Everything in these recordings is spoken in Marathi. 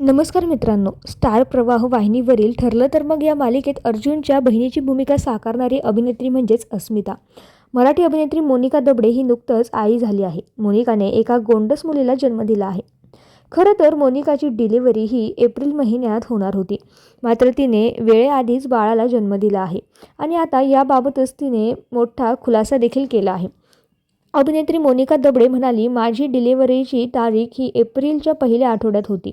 नमस्कार मित्रांनो स्टार प्रवाह वाहिनीवरील ठरलं तर मग या मालिकेत अर्जुनच्या बहिणीची भूमिका साकारणारी अभिनेत्री म्हणजेच अस्मिता. मराठी अभिनेत्री मोनिका दबडे ही नुकतंच आई झाली आहे. मोनिकाने एका गोंडस मुलीला जन्म दिला आहे. खरं तर मोनिकाची डिलिव्हरी ही एप्रिल महिन्यात होणार होती. मात्र तिने वेळेआधीच बाळाला जन्म दिला आहे. आणि आता याबाबतच तिने मोठा खुलासा देखील केला आहे. अभिनेत्री मोनिका दबडे म्हणाली माझी डिलिव्हरीची तारीख ही एप्रिलच्या पहिल्या आठवड्यात होती.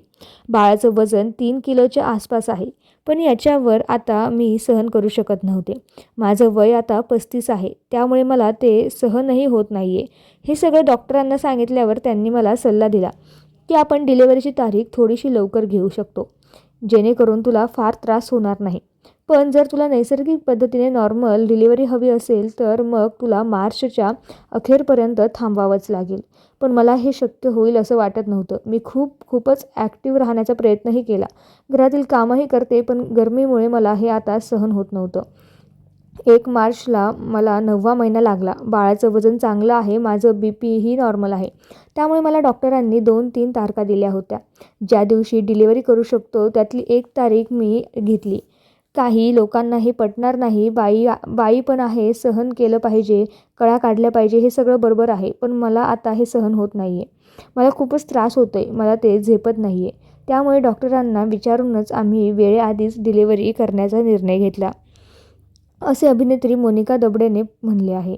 बाळाचं वजन तीन किलोच्या आसपास आहे. पण याच्यावर आता मी सहन करू शकत नव्हते. माझं वय आता पस्तीस आहे. त्यामुळे मला ते सहनही होत नाही आहे हे सगळं डॉक्टरांना सांगितल्यावर त्यांनी मला सल्ला दिला की आपण डिलिव्हरीची तारीख थोडीशी लवकर घेऊ शकतो. जेणेकरून तुला फार त्रास होणार नाही. पण जर तुला नैसर्गिक पद्धतीने नॉर्मल डिलिव्हरी हवी असेल तर मग तुला मार्चच्या अखेरपर्यंत थांबावंच लागेल. पण मला हे शक्य होईल असं वाटत नव्हतं. मी खूप खूपच ॲक्टिव्ह राहण्याचा प्रयत्नही केला. घरातील कामही करते पण गरमीमुळे मला हे आता सहन होत नव्हतं. एक मार्चला मला नववा महिना लागला. बाळाचं वजन चांगलं आहे माझं बी पीही नॉर्मल आहे. त्यामुळे मला डॉक्टरांनी दोन तीन तारखा दिल्या होत्या. ज्या दिवशी डिलिव्हरी करू शकतो त्यातली एक तारीख मी घेतली. काही लोकांना हे पटणार नाही. बाई बाई पण आहे सहन केलं पाहिजे कळा काढल्या पाहिजे हे सगळं बरोबर आहे पण मला आता हे सहन होत नाही आहे मला खूपच त्रास होतो आहे मला ते झेपत नाही आहे त्यामुळे डॉक्टरांना विचारूनच आम्ही वेळेआधीच डिलिव्हरी करण्याचा निर्णय घेतला असे अभिनेत्री मोनिका दबडेने म्हणले आहे.